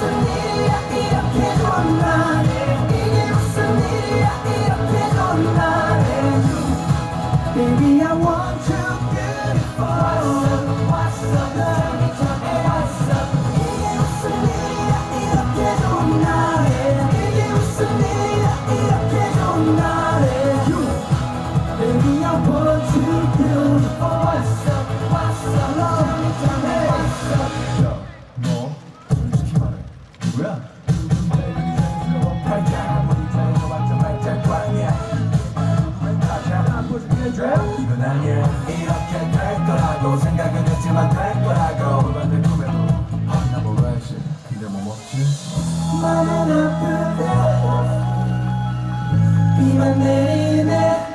Baby I want you beautiful 비만 내리네.